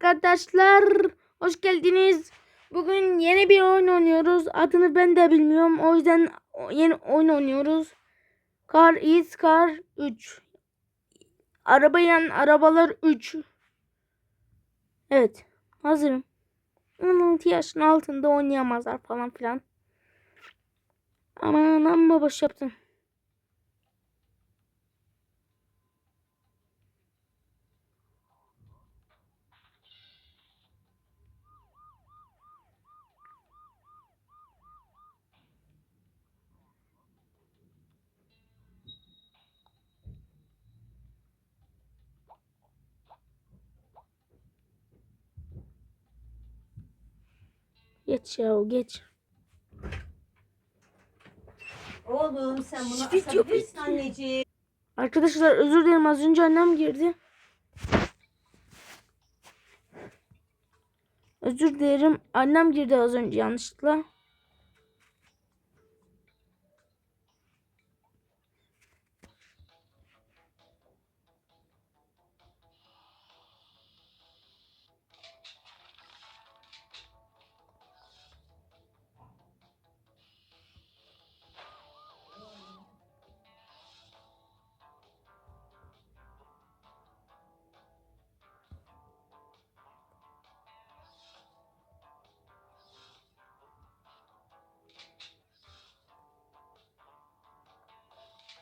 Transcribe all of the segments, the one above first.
arkadaşlar. Hoş geldiniz. Bugün yeni bir oyun oynuyoruz. Adını ben de bilmiyorum. O yüzden yeni oyun oynuyoruz. Car is Car 3. Arabayan arabalar 3. Evet. Hazırım. 16 yaşın altında oynayamazlar falan filan. Aman amma boş yaptım. Geç ya geç. Oğlum sen bunu Şşş, video asabilirsin bitti. anneciğim. Arkadaşlar özür dilerim az önce annem girdi. Özür dilerim annem girdi az önce yanlışlıkla.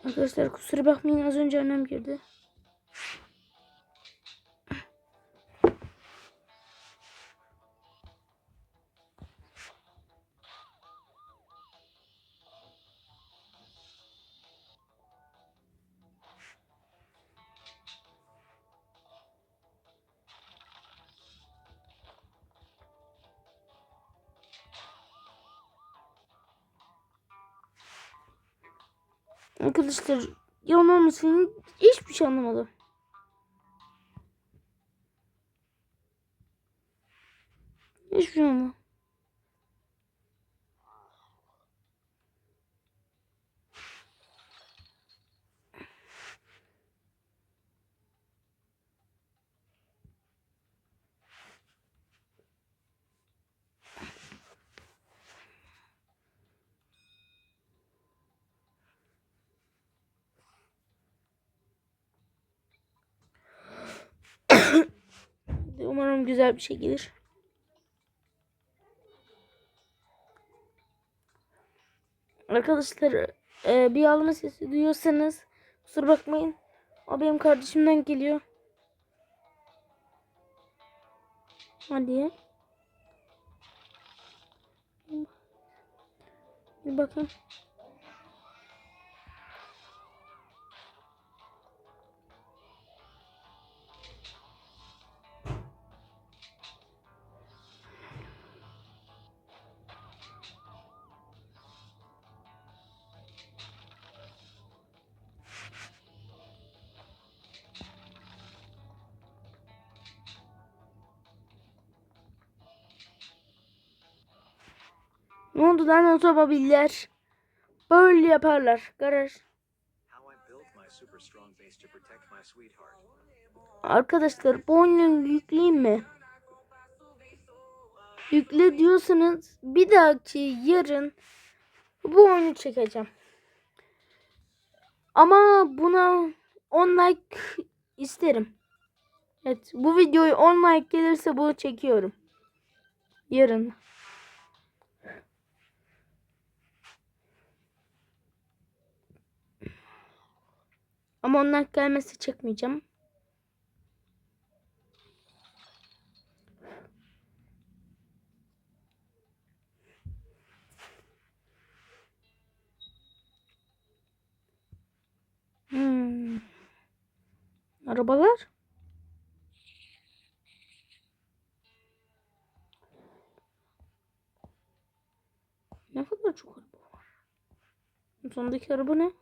Arkadaşlar kusura bakmayın az önce annem girdi. Arkadaşlar olmasın hiçbir şey anlamadım. Hiçbir şey anlamadım. Umarım güzel bir şey gelir. Arkadaşlar e, bir ağlama sesi duyuyorsanız kusura bakmayın. O benim kardeşimden geliyor. Hadi. Bir bakın. Ne otomobiller? Böyle yaparlar. Garaj. Arkadaşlar bu oyunu yükleyeyim mi? Yükle diyorsanız bir dahaki yarın bu oyunu çekeceğim. Ama buna 10 like isterim. Evet bu videoyu 10 like gelirse bunu çekiyorum. Yarın. Ama 10 like gelmezse çekmeyeceğim. Hmm. Arabalar. Ne kadar çok araba var. Sondaki araba ne?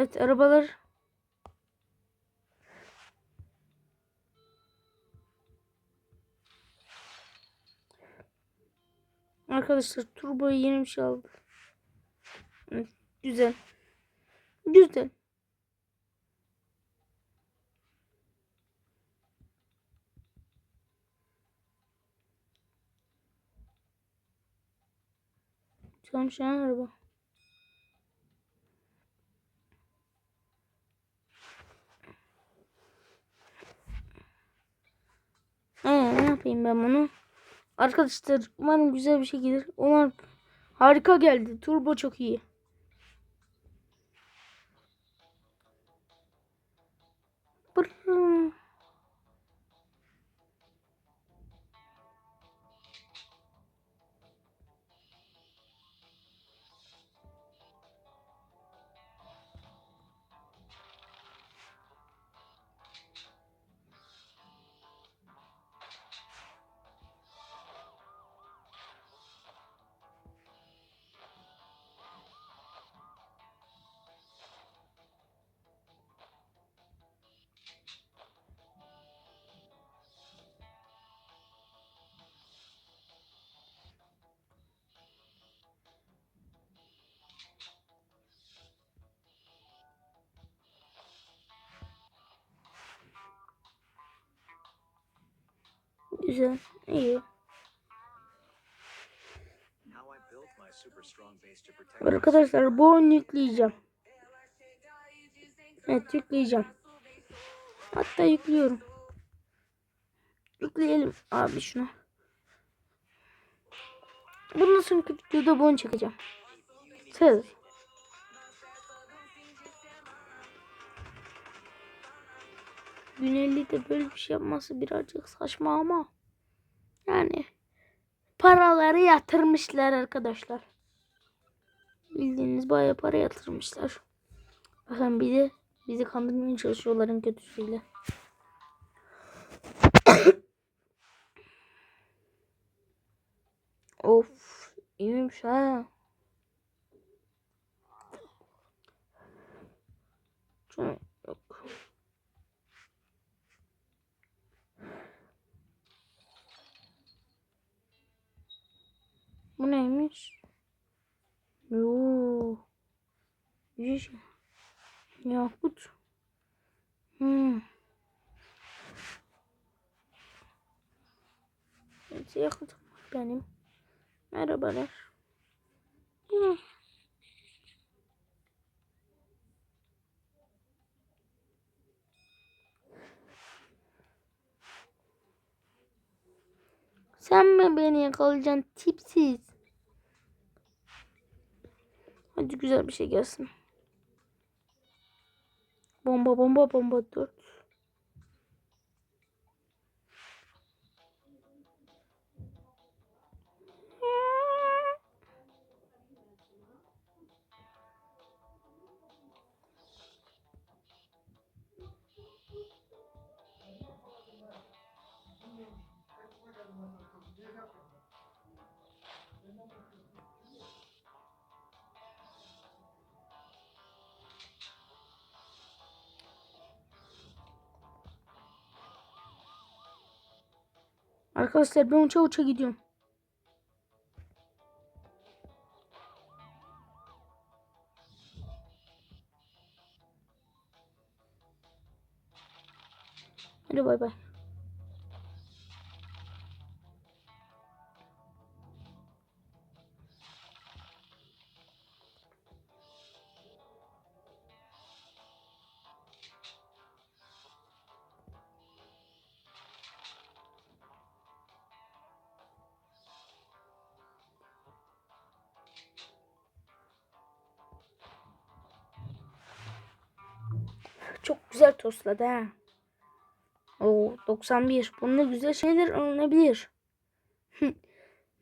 Evet arabalar. Arkadaşlar turboyu yeni bir şey aldı. Evet, güzel. Güzel. Çalışan araba. Ee, ne yapayım ben bunu? Arkadaşlar umarım güzel bir şey gelir. Umarım harika geldi. Turbo çok iyi. Brrr. Protect my Arkadaşlar bu oyunu yükleyeceğim. Evet yükleyeceğim. Hatta yüklüyorum. Yükleyelim abi şunu. Bundan sonraki videoda bunu çekeceğim. Söz. Günelli de böyle bir şey yapması birazcık saçma ama. Yani paraları yatırmışlar arkadaşlar. Bildiğiniz bayağı para yatırmışlar. Bakın bir de bizi kandırmaya çalışıyorların kötüsüyle. of iyiymiş ha. Şunu yok. Bu neymiş? Yoo. Güzel. Yakut. Hmm. Evet, var benim. Merhabalar. Hmm. Sen mi beni yakalayacaksın tipsiz? Hadi güzel bir şey gelsin. Bomba bomba bomba 4. Arkadaşlar ben uça uça gidiyorum. Hadi bay bay. Çok güzel tosladı ha. Oo 91. Bunda güzel şeyler alınabilir.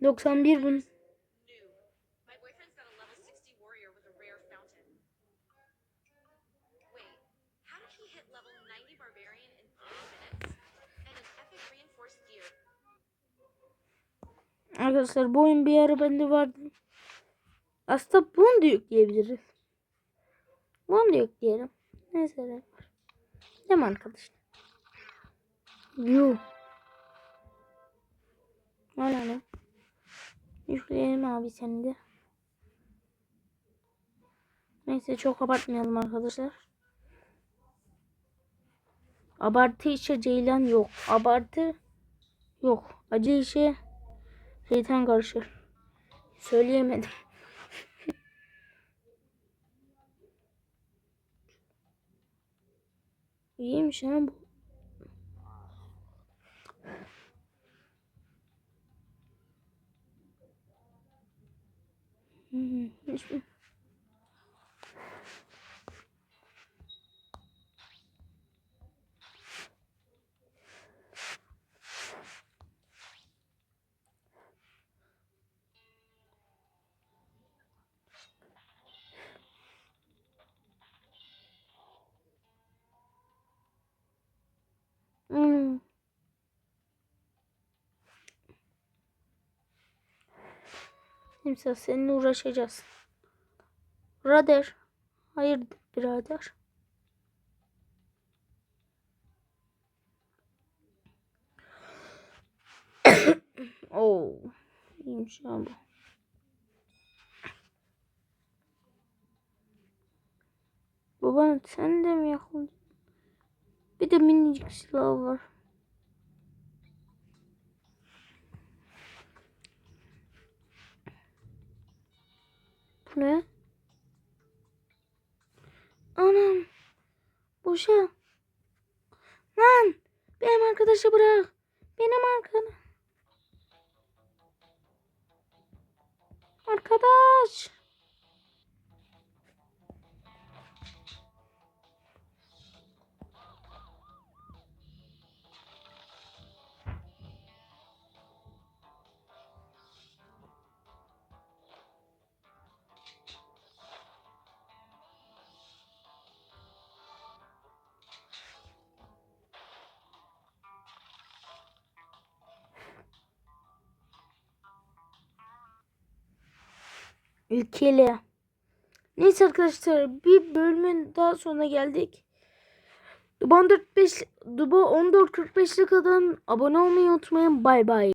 91 bun. new. My boyfriend's got a level 60 warrior with a rare fountain. Wait, how did he hit level 90 barbarian in 3 minutes? And an epic reinforced gear. Arkadaşlar bu oyun bir ara bende vardı. Aslında bunu da yükleyebiliriz. Bunu da yükleyelim. Neyse ne var. Değil mi arkadaşlar? Yuh. Hala ne? Yükleyelim abi seni de. Neyse çok abartmayalım arkadaşlar. Abartı işe ceylan yok. Abartı yok. Acı işe şeytan karışır. Söyleyemedim. İyiymiş ha bu. Hmm, hiç- Timsah seninle uğraşacağız. Birader. Hayır birader. Oo. İyiymiş ya bu. Baba sen de mi yakın? Bir de minicik silah var. Ne? Anam. Boşa. Lan. Benim arkadaşı bırak. Benim arkadaş. Arkadaş. Ülkeli. Neyse arkadaşlar bir bölümün daha sonuna geldik. Dubo 14 5 Dubo 14 45'e kadar abone olmayı unutmayın. Bay bay.